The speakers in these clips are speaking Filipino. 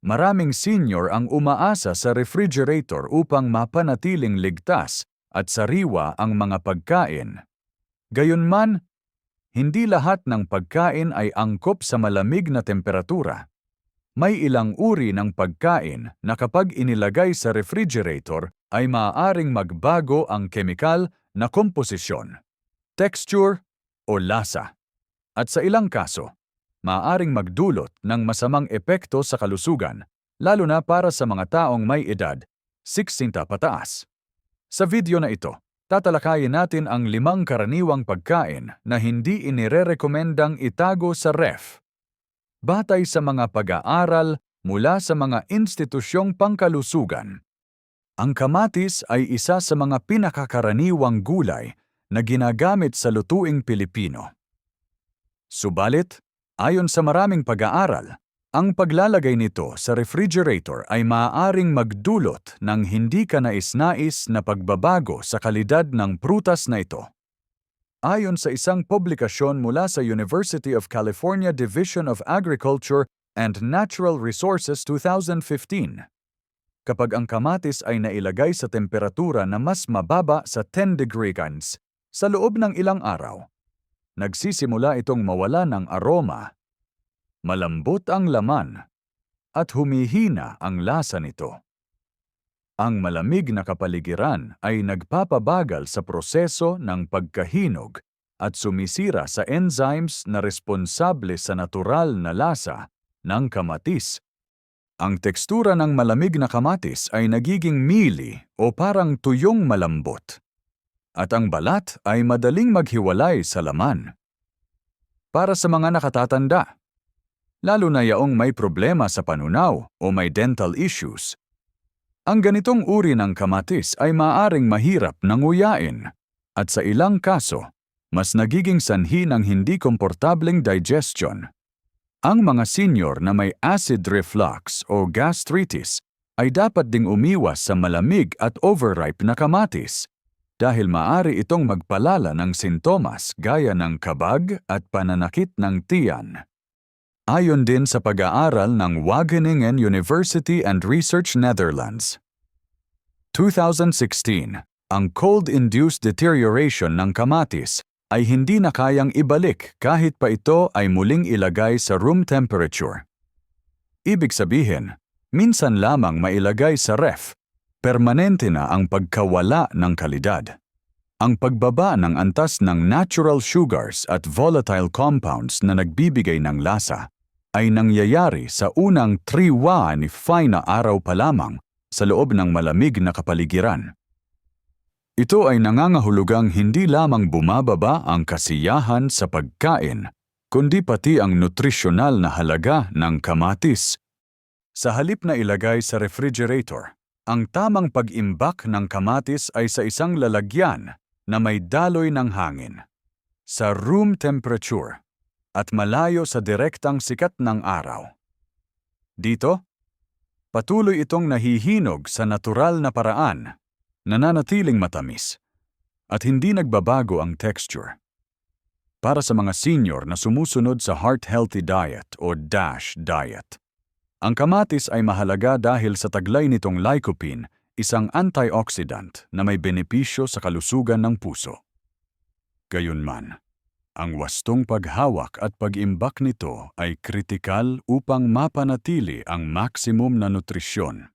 maraming senior ang umaasa sa refrigerator upang mapanatiling ligtas at sariwa ang mga pagkain. Gayunman, hindi lahat ng pagkain ay angkop sa malamig na temperatura. May ilang uri ng pagkain na kapag inilagay sa refrigerator ay maaaring magbago ang kemikal na komposisyon, texture o lasa. At sa ilang kaso, maaaring magdulot ng masamang epekto sa kalusugan, lalo na para sa mga taong may edad, 60 pataas. Sa video na ito, tatalakayin natin ang limang karaniwang pagkain na hindi inirerekomendang itago sa ref. Batay sa mga pag-aaral mula sa mga institusyong pangkalusugan. Ang kamatis ay isa sa mga pinakakaraniwang gulay na ginagamit sa lutuing Pilipino. Subalit, Ayon sa maraming pag-aaral, ang paglalagay nito sa refrigerator ay maaaring magdulot ng hindi ka nais-nais na pagbabago sa kalidad ng prutas na ito. Ayon sa isang publikasyon mula sa University of California Division of Agriculture and Natural Resources 2015, kapag ang kamatis ay nailagay sa temperatura na mas mababa sa 10 degree Celsius sa loob ng ilang araw, nagsisimula itong mawala ng aroma, malambot ang laman, at humihina ang lasa nito. Ang malamig na kapaligiran ay nagpapabagal sa proseso ng pagkahinog at sumisira sa enzymes na responsable sa natural na lasa ng kamatis. Ang tekstura ng malamig na kamatis ay nagiging mili o parang tuyong malambot at ang balat ay madaling maghiwalay sa laman. Para sa mga nakatatanda, lalo na yaong may problema sa panunaw o may dental issues, ang ganitong uri ng kamatis ay maaring mahirap nanguyain at sa ilang kaso, mas nagiging sanhi ng hindi komportableng digestion. Ang mga senior na may acid reflux o gastritis ay dapat ding umiwas sa malamig at overripe na kamatis dahil maari itong magpalala ng sintomas gaya ng kabag at pananakit ng tiyan. Ayon din sa pag-aaral ng Wageningen University and Research Netherlands. 2016, ang cold-induced deterioration ng kamatis ay hindi na kayang ibalik kahit pa ito ay muling ilagay sa room temperature. Ibig sabihin, minsan lamang mailagay sa ref permanente na ang pagkawala ng kalidad. Ang pagbaba ng antas ng natural sugars at volatile compounds na nagbibigay ng lasa ay nangyayari sa unang triwa ni fine na araw pa lamang sa loob ng malamig na kapaligiran. Ito ay nangangahulugang hindi lamang bumababa ang kasiyahan sa pagkain, kundi pati ang nutrisyonal na halaga ng kamatis. Sa halip na ilagay sa refrigerator, ang tamang pag-imbak ng kamatis ay sa isang lalagyan na may daloy ng hangin, sa room temperature, at malayo sa direktang sikat ng araw. Dito, patuloy itong nahihinog sa natural na paraan, nananatiling matamis, at hindi nagbabago ang texture. Para sa mga senior na sumusunod sa Heart Healthy Diet o DASH diet, ang kamatis ay mahalaga dahil sa taglay nitong lycopene, isang antioxidant na may benepisyo sa kalusugan ng puso. Gayunman, ang wastong paghawak at pag-imbak nito ay kritikal upang mapanatili ang maximum na nutrisyon.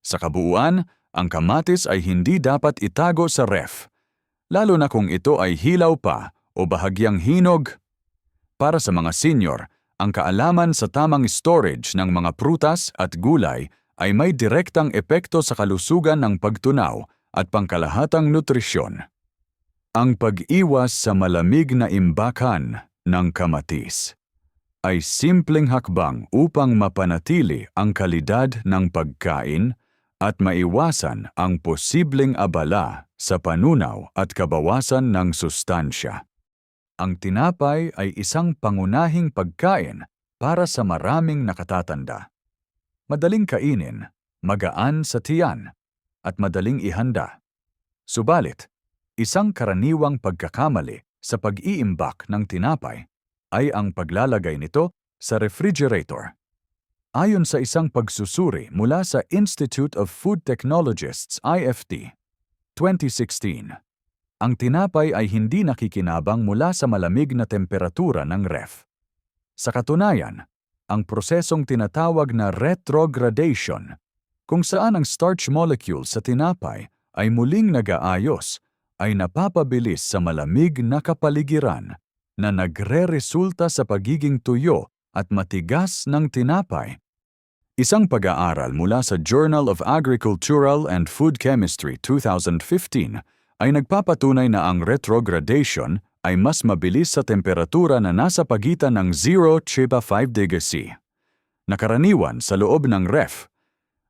Sa kabuuan, ang kamatis ay hindi dapat itago sa ref, lalo na kung ito ay hilaw pa o bahagyang hinog. Para sa mga senior, ang kaalaman sa tamang storage ng mga prutas at gulay ay may direktang epekto sa kalusugan ng pagtunaw at pangkalahatang nutrisyon. Ang pag-iwas sa malamig na imbakan ng kamatis ay simpleng hakbang upang mapanatili ang kalidad ng pagkain at maiwasan ang posibleng abala sa panunaw at kabawasan ng sustansya. Ang tinapay ay isang pangunahing pagkain para sa maraming nakatatanda. Madaling kainin, magaan sa tiyan, at madaling ihanda. Subalit, isang karaniwang pagkakamali sa pag-iimbak ng tinapay ay ang paglalagay nito sa refrigerator. Ayon sa isang pagsusuri mula sa Institute of Food Technologists IFT 2016, ang tinapay ay hindi nakikinabang mula sa malamig na temperatura ng ref. Sa katunayan, ang prosesong tinatawag na retrogradation, kung saan ang starch molecule sa tinapay ay muling nagaayos, ay napapabilis sa malamig na kapaligiran na nagre-resulta sa pagiging tuyo at matigas ng tinapay. Isang pag-aaral mula sa Journal of Agricultural and Food Chemistry 2015 ay nagpapatunay na ang retrogradation ay mas mabilis sa temperatura na nasa pagitan ng 0 chiba 5 degrees C. Nakaraniwan sa loob ng ref.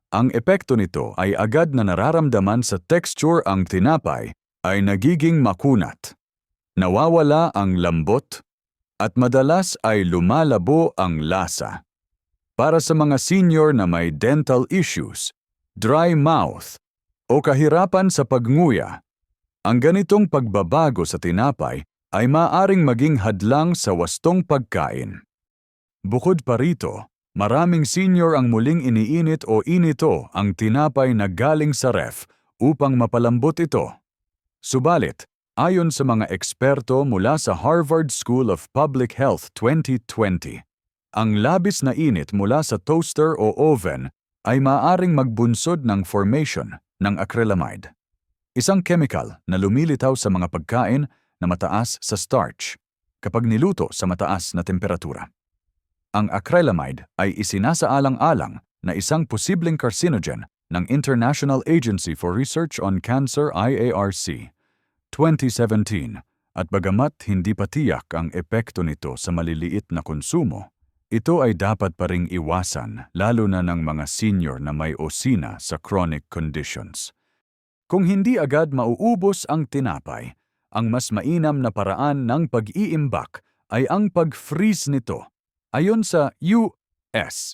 Ang epekto nito ay agad na nararamdaman sa texture ang tinapay ay nagiging makunat. Nawawala ang lambot at madalas ay lumalabo ang lasa. Para sa mga senior na may dental issues, dry mouth, o kahirapan sa pagnguya, ang ganitong pagbabago sa tinapay ay maaring maging hadlang sa wastong pagkain. Bukod pa rito, maraming senior ang muling iniinit o inito ang tinapay na galing sa ref upang mapalambot ito. Subalit, ayon sa mga eksperto mula sa Harvard School of Public Health 2020, ang labis na init mula sa toaster o oven ay maaring magbunsod ng formation ng acrylamide, isang chemical na lumilitaw sa mga pagkain na mataas sa starch kapag niluto sa mataas na temperatura. Ang acrylamide ay isinasaalang-alang na isang posibleng carcinogen ng International Agency for Research on Cancer IARC 2017 at bagamat hindi pa tiyak ang epekto nito sa maliliit na konsumo, ito ay dapat pa ring iwasan lalo na ng mga senior na may osina sa chronic conditions. Kung hindi agad mauubos ang tinapay, ang mas mainam na paraan ng pag-iimbak ay ang pag-freeze nito. Ayon sa US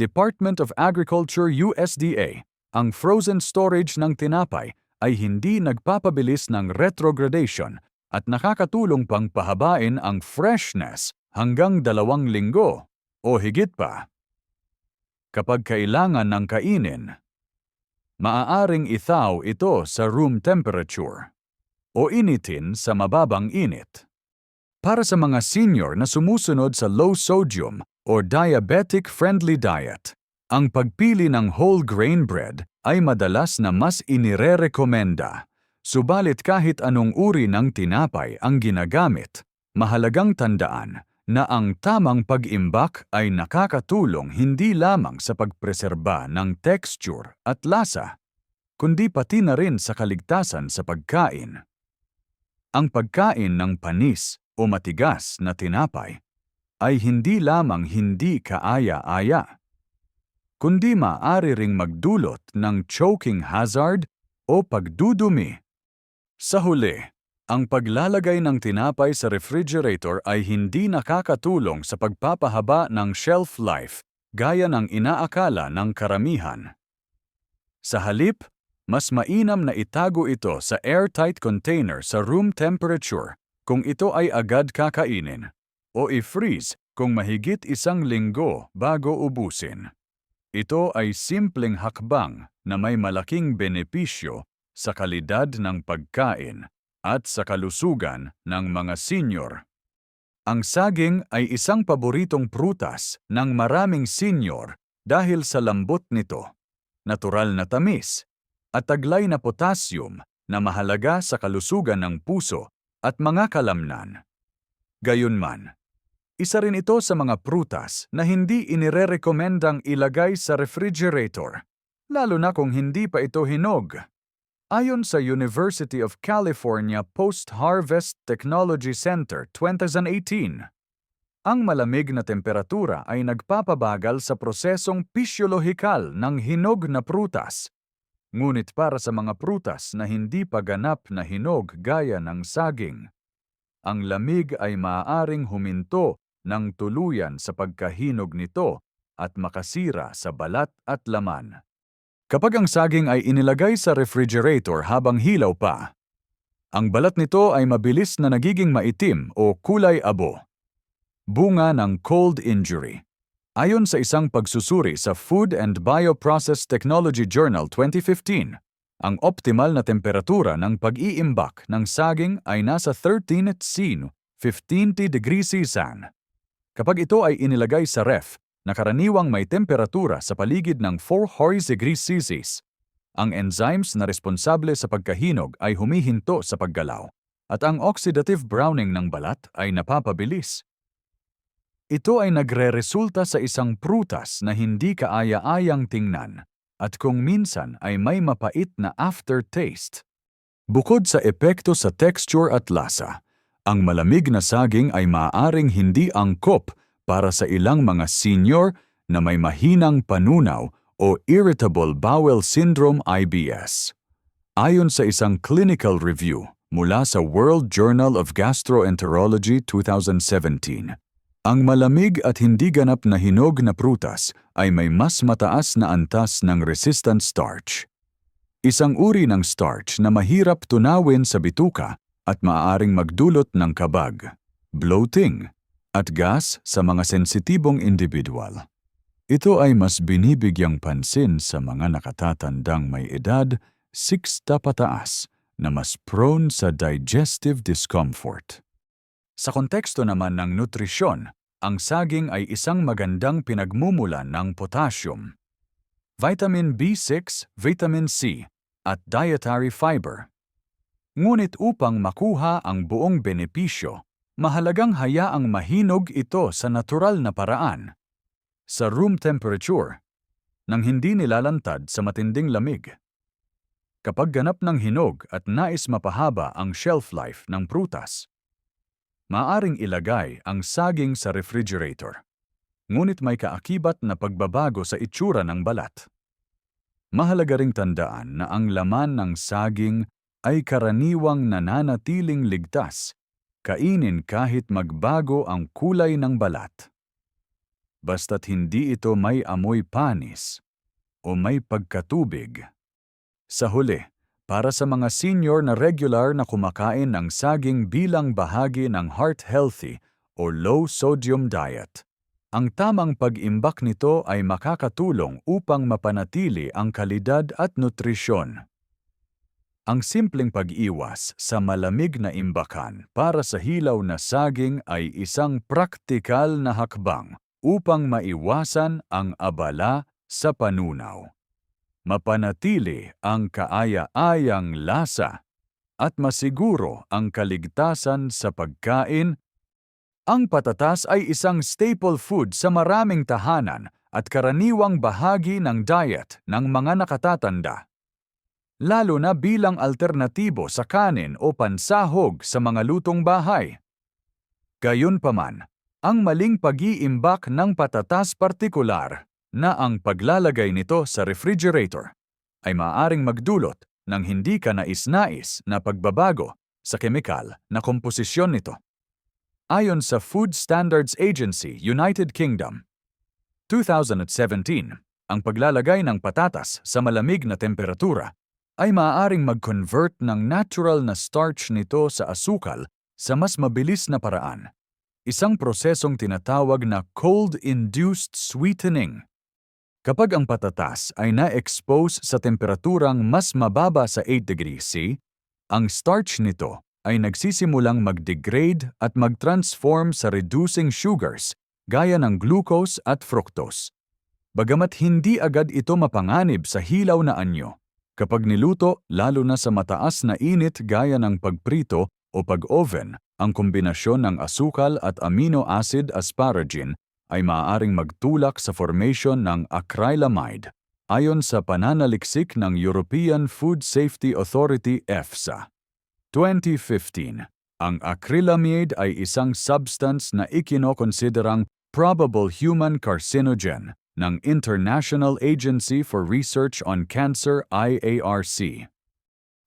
Department of Agriculture USDA, ang frozen storage ng tinapay ay hindi nagpapabilis ng retrogradation at nakakatulong pang pahabain ang freshness hanggang dalawang linggo o higit pa. Kapag kailangan ng kainin, maaaring ithaw ito sa room temperature o initin sa mababang init. Para sa mga senior na sumusunod sa low sodium or diabetic-friendly diet, ang pagpili ng whole grain bread ay madalas na mas inirerekomenda. Subalit kahit anong uri ng tinapay ang ginagamit, mahalagang tandaan na ang tamang pag-imbak ay nakakatulong hindi lamang sa pagpreserba ng texture at lasa, kundi pati na rin sa kaligtasan sa pagkain. Ang pagkain ng panis o matigas na tinapay ay hindi lamang hindi kaaya-aya, kundi maaari ring magdulot ng choking hazard o pagdudumi. Sa huli, ang paglalagay ng tinapay sa refrigerator ay hindi nakakatulong sa pagpapahaba ng shelf life gaya ng inaakala ng karamihan. Sa halip, mas mainam na itago ito sa airtight container sa room temperature kung ito ay agad kakainin o i-freeze kung mahigit isang linggo bago ubusin. Ito ay simpleng hakbang na may malaking benepisyo sa kalidad ng pagkain at sa kalusugan ng mga senior. Ang saging ay isang paboritong prutas ng maraming senior dahil sa lambot nito, natural na tamis, at taglay na potassium na mahalaga sa kalusugan ng puso at mga kalamnan. Gayunman, isa rin ito sa mga prutas na hindi inirerekomendang ilagay sa refrigerator, lalo na kung hindi pa ito hinog. Ayon sa University of California Post-Harvest Technology Center 2018, ang malamig na temperatura ay nagpapabagal sa prosesong pisyolohikal ng hinog na prutas Ngunit para sa mga prutas na hindi pa ganap na hinog gaya ng saging, ang lamig ay maaaring huminto ng tuluyan sa pagkahinog nito at makasira sa balat at laman. Kapag ang saging ay inilagay sa refrigerator habang hilaw pa, ang balat nito ay mabilis na nagiging maitim o kulay abo. Bunga ng cold injury. Ayon sa isang pagsusuri sa Food and Bioprocess Technology Journal 2015, ang optimal na temperatura ng pag-iimbak ng saging ay nasa 13 C 15 degrees Celsius. Kapag ito ay inilagay sa ref, na karaniwang may temperatura sa paligid ng 4 Hors degrees Celsius, ang enzymes na responsable sa pagkahinog ay humihinto sa paggalaw at ang oxidative browning ng balat ay napapabilis. Ito ay nagre-resulta sa isang prutas na hindi kaaya-ayang tingnan at kung minsan ay may mapait na aftertaste. Bukod sa epekto sa texture at lasa, ang malamig na saging ay maaaring hindi angkop para sa ilang mga senior na may mahinang panunaw o Irritable Bowel Syndrome IBS. Ayon sa isang clinical review mula sa World Journal of Gastroenterology 2017, ang malamig at hindi ganap na hinog na prutas ay may mas mataas na antas ng resistant starch. Isang uri ng starch na mahirap tunawin sa bituka at maaaring magdulot ng kabag, bloating, at gas sa mga sensitibong individual. Ito ay mas binibigyang pansin sa mga nakatatandang may edad 6 pataas na mas prone sa digestive discomfort. Sa konteksto naman ng nutrisyon, ang saging ay isang magandang pinagmumulan ng potassium, vitamin B6, vitamin C, at dietary fiber. Ngunit upang makuha ang buong benepisyo, mahalagang hayaang mahinog ito sa natural na paraan, sa room temperature, nang hindi nilalantad sa matinding lamig. Kapag ganap ng hinog at nais mapahaba ang shelf life ng prutas, maaring ilagay ang saging sa refrigerator. Ngunit may kaakibat na pagbabago sa itsura ng balat. Mahalaga ring tandaan na ang laman ng saging ay karaniwang nananatiling ligtas, kainin kahit magbago ang kulay ng balat. Basta't hindi ito may amoy panis o may pagkatubig. Sa huli, para sa mga senior na regular na kumakain ng saging bilang bahagi ng heart-healthy o low-sodium diet. Ang tamang pag-imbak nito ay makakatulong upang mapanatili ang kalidad at nutrisyon. Ang simpleng pag-iwas sa malamig na imbakan para sa hilaw na saging ay isang praktikal na hakbang upang maiwasan ang abala sa panunaw mapanatili ang kaaya-ayang lasa at masiguro ang kaligtasan sa pagkain, ang patatas ay isang staple food sa maraming tahanan at karaniwang bahagi ng diet ng mga nakatatanda. Lalo na bilang alternatibo sa kanin o pansahog sa mga lutong bahay. Gayunpaman, ang maling pag-iimbak ng patatas partikular na ang paglalagay nito sa refrigerator ay maaaring magdulot ng hindi ka nais-nais na pagbabago sa kemikal na komposisyon nito. Ayon sa Food Standards Agency, United Kingdom, 2017, ang paglalagay ng patatas sa malamig na temperatura ay maaaring mag-convert ng natural na starch nito sa asukal sa mas mabilis na paraan. Isang prosesong tinatawag na cold-induced sweetening Kapag ang patatas ay na-expose sa temperaturang mas mababa sa 8 degrees C, ang starch nito ay nagsisimulang mag-degrade at mag-transform sa reducing sugars gaya ng glucose at fructose. Bagamat hindi agad ito mapanganib sa hilaw na anyo, kapag niluto lalo na sa mataas na init gaya ng pagprito o pag-oven, ang kombinasyon ng asukal at amino acid asparagine ay maaaring magtulak sa formation ng acrylamide ayon sa pananaliksik ng European Food Safety Authority EFSA. 2015, ang acrylamide ay isang substance na ikinokonsiderang probable human carcinogen ng International Agency for Research on Cancer IARC.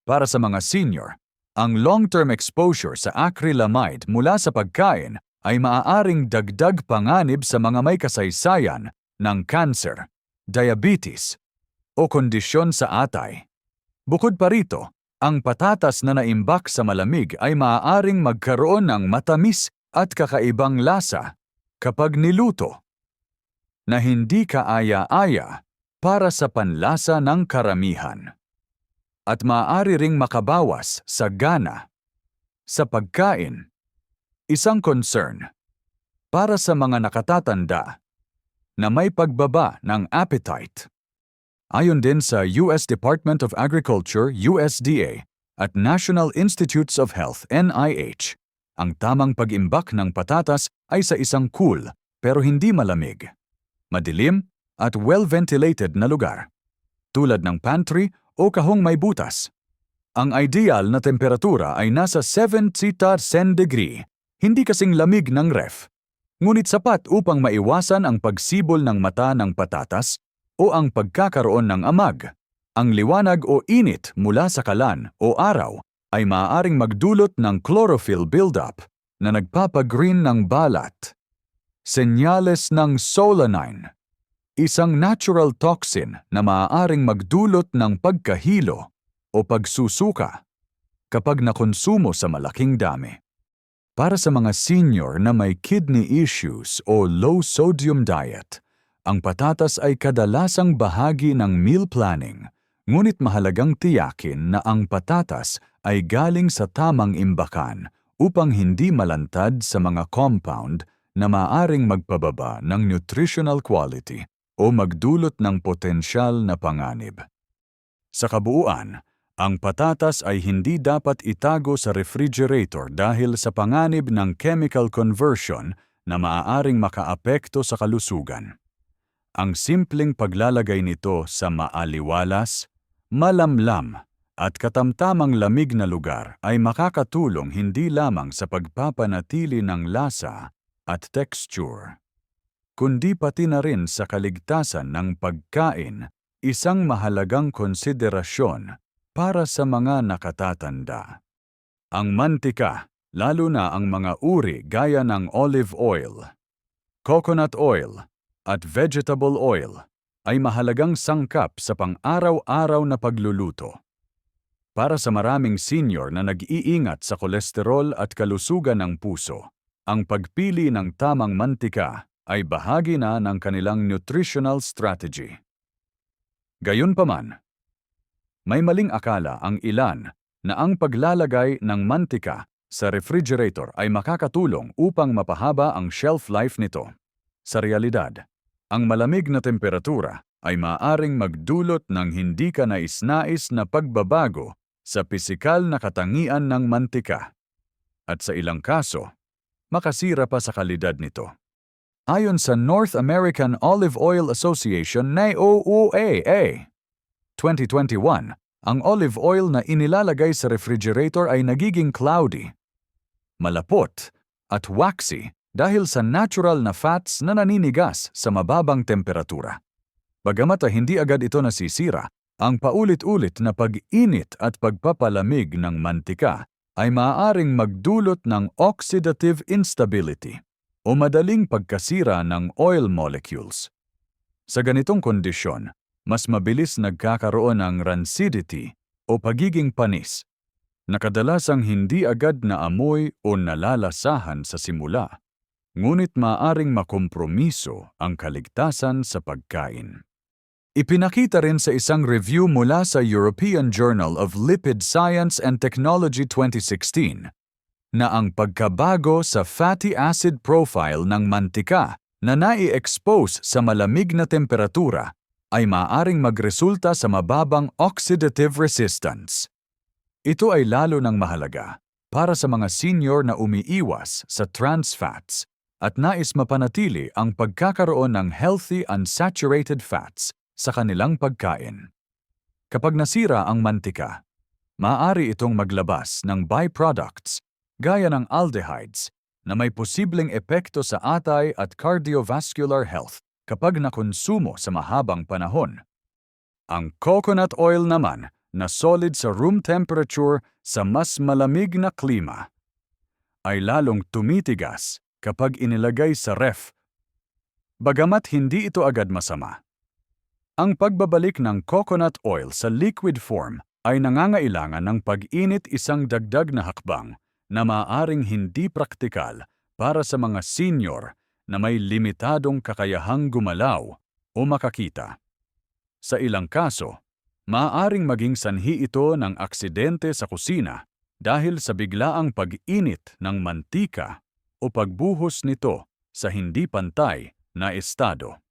Para sa mga senior, ang long-term exposure sa acrylamide mula sa pagkain ay maaaring dagdag panganib sa mga may kasaysayan ng cancer, diabetes, o kondisyon sa atay. Bukod pa rito, ang patatas na naimbak sa malamig ay maaaring magkaroon ng matamis at kakaibang lasa kapag niluto. Na hindi kaaya-aya para sa panlasa ng karamihan. At maaari ring makabawas sa gana sa pagkain. Isang concern para sa mga nakatatanda na may pagbaba ng appetite. Ayon din sa US Department of Agriculture USDA at National Institutes of Health NIH, ang tamang pag-imbak ng patatas ay sa isang cool pero hindi malamig, madilim at well-ventilated na lugar, tulad ng pantry o kahong may butas. Ang ideal na temperatura ay nasa 70 to 10 degree, hindi kasing lamig ng ref. Ngunit sapat upang maiwasan ang pagsibol ng mata ng patatas o ang pagkakaroon ng amag. Ang liwanag o init mula sa kalan o araw ay maaaring magdulot ng chlorophyll buildup na nagpapagreen ng balat. Senyales ng solanine Isang natural toxin na maaaring magdulot ng pagkahilo o pagsusuka kapag nakonsumo sa malaking dami. Para sa mga senior na may kidney issues o low sodium diet, ang patatas ay kadalasang bahagi ng meal planning, ngunit mahalagang tiyakin na ang patatas ay galing sa tamang imbakan upang hindi malantad sa mga compound na maaring magpababa ng nutritional quality o magdulot ng potensyal na panganib. Sa kabuuan, ang patatas ay hindi dapat itago sa refrigerator dahil sa panganib ng chemical conversion na maaaring makaapekto sa kalusugan. Ang simpleng paglalagay nito sa maaliwalas, malamlam at katamtamang lamig na lugar ay makakatulong hindi lamang sa pagpapanatili ng lasa at texture, kundi pati na rin sa kaligtasan ng pagkain, isang mahalagang konsiderasyon para sa mga nakatatanda. Ang mantika, lalo na ang mga uri gaya ng olive oil, coconut oil, at vegetable oil ay mahalagang sangkap sa pang-araw-araw na pagluluto. Para sa maraming senior na nag-iingat sa kolesterol at kalusugan ng puso, ang pagpili ng tamang mantika ay bahagi na ng kanilang nutritional strategy. Gayunpaman, may maling akala ang ilan na ang paglalagay ng mantika sa refrigerator ay makakatulong upang mapahaba ang shelf life nito. Sa realidad, ang malamig na temperatura ay maaring magdulot ng hindi ka nais-nais na pagbabago sa pisikal na katangian ng mantika. At sa ilang kaso, makasira pa sa kalidad nito. Ayon sa North American Olive Oil Association NAOOAA, 2021, ang olive oil na inilalagay sa refrigerator ay nagiging cloudy, malapot, at waxy dahil sa natural na fats na naninigas sa mababang temperatura. Bagamat hindi agad ito nasisira, ang paulit-ulit na pag-init at pagpapalamig ng mantika ay maaaring magdulot ng oxidative instability o madaling pagkasira ng oil molecules. Sa ganitong kondisyon, mas mabilis nagkakaroon ng rancidity o pagiging panis na kadalasang hindi agad na amoy o nalalasahan sa simula ngunit maaring makompromiso ang kaligtasan sa pagkain. Ipinakita rin sa isang review mula sa European Journal of Lipid Science and Technology 2016 na ang pagkabago sa fatty acid profile ng mantika na nai-expose sa malamig na temperatura ay maaring magresulta sa mababang oxidative resistance. Ito ay lalo ng mahalaga para sa mga senior na umiiwas sa trans fats at nais mapanatili ang pagkakaroon ng healthy unsaturated fats sa kanilang pagkain. Kapag nasira ang mantika, maaari itong maglabas ng byproducts gaya ng aldehydes na may posibleng epekto sa atay at cardiovascular health kapag nakonsumo sa mahabang panahon. Ang coconut oil naman na solid sa room temperature sa mas malamig na klima ay lalong tumitigas kapag inilagay sa ref. Bagamat hindi ito agad masama. Ang pagbabalik ng coconut oil sa liquid form ay nangangailangan ng pag-init isang dagdag na hakbang na maaaring hindi praktikal para sa mga senior na may limitadong kakayahang gumalaw o makakita. Sa ilang kaso, maaaring maging sanhi ito ng aksidente sa kusina dahil sa biglaang pag-init ng mantika o pagbuhos nito sa hindi pantay na estado.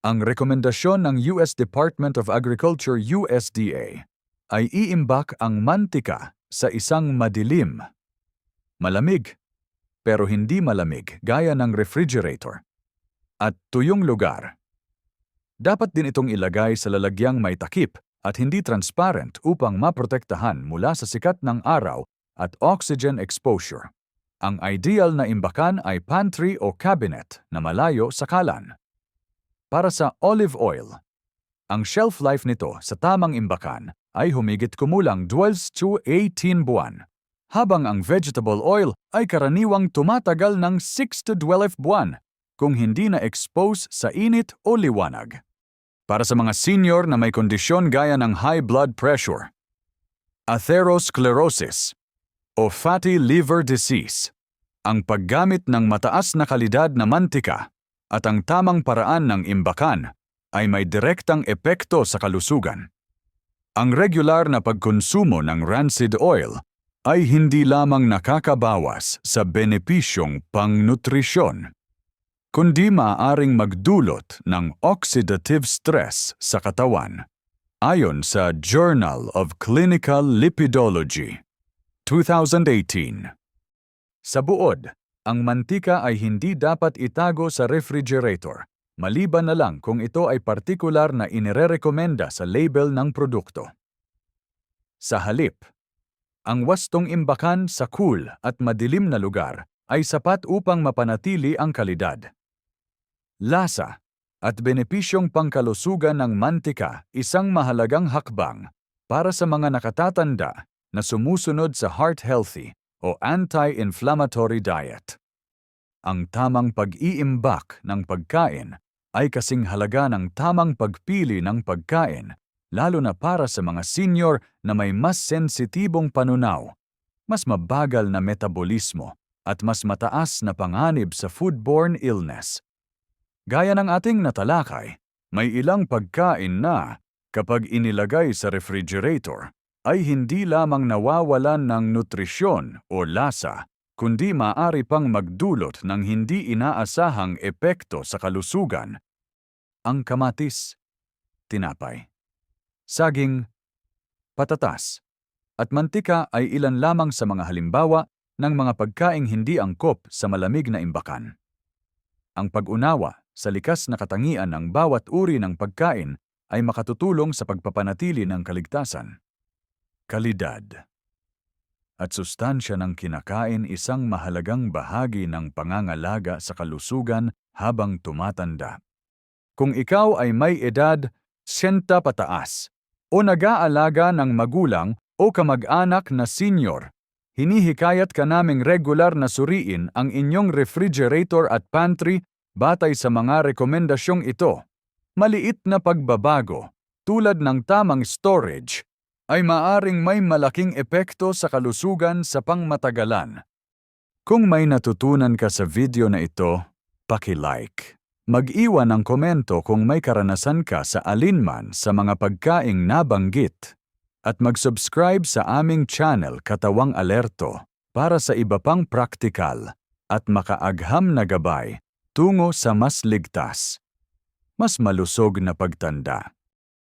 Ang rekomendasyon ng US Department of Agriculture USDA ay iimbak ang mantika sa isang madilim, malamig, pero hindi malamig gaya ng refrigerator, at tuyong lugar. Dapat din itong ilagay sa lalagyang may takip at hindi transparent upang maprotektahan mula sa sikat ng araw at oxygen exposure. Ang ideal na imbakan ay pantry o cabinet na malayo sa kalan. Para sa olive oil, ang shelf life nito sa tamang imbakan ay humigit kumulang 12 to 18 buwan, habang ang vegetable oil ay karaniwang tumatagal ng 6 to 12 buwan kung hindi na-expose sa init o liwanag. Para sa mga senior na may kondisyon gaya ng high blood pressure, atherosclerosis, o fatty liver disease, ang paggamit ng mataas na kalidad na mantika at ang tamang paraan ng imbakan ay may direktang epekto sa kalusugan. Ang regular na pagkonsumo ng rancid oil ay hindi lamang nakakabawas sa benepisyong pangnutrisyon, kundi maaaring magdulot ng oxidative stress sa katawan. Ayon sa Journal of Clinical Lipidology, 2018. Sa buod, ang mantika ay hindi dapat itago sa refrigerator, maliban na lang kung ito ay partikular na inirerekomenda sa label ng produkto. Sa halip, ang wastong imbakan sa cool at madilim na lugar ay sapat upang mapanatili ang kalidad. Lasa at benepisyong pangkalusugan ng mantika isang mahalagang hakbang para sa mga nakatatanda na sumusunod sa heart-healthy o anti-inflammatory diet. Ang tamang pag-iimbak ng pagkain ay kasing halaga ng tamang pagpili ng pagkain, lalo na para sa mga senior na may mas sensitibong panunaw, mas mabagal na metabolismo, at mas mataas na panganib sa foodborne illness. Gaya ng ating natalakay, may ilang pagkain na, kapag inilagay sa refrigerator, ay hindi lamang nawawalan ng nutrisyon o lasa, kundi maaari pang magdulot ng hindi inaasahang epekto sa kalusugan. Ang kamatis, tinapay, saging, patatas, at mantika ay ilan lamang sa mga halimbawa ng mga pagkaing hindi angkop sa malamig na imbakan. Ang pag-unawa sa likas na katangian ng bawat uri ng pagkain ay makatutulong sa pagpapanatili ng kaligtasan. Kalidad at sustansya ng kinakain isang mahalagang bahagi ng pangangalaga sa kalusugan habang tumatanda. Kung ikaw ay may edad, siyenta pataas, o nag-aalaga ng magulang o kamag-anak na senior, hinihikayat ka naming regular na suriin ang inyong refrigerator at pantry Batay sa mga rekomendasyong ito, maliit na pagbabago tulad ng tamang storage ay maaring may malaking epekto sa kalusugan sa pangmatagalan. Kung may natutunan ka sa video na ito, paki-like. Mag-iwan ng komento kung may karanasan ka sa alinman sa mga pagkaing nabanggit at mag-subscribe sa aming channel Katawang Alerto para sa iba pang praktikal at makaagham na gabay tungo sa mas ligtas, mas malusog na pagtanda.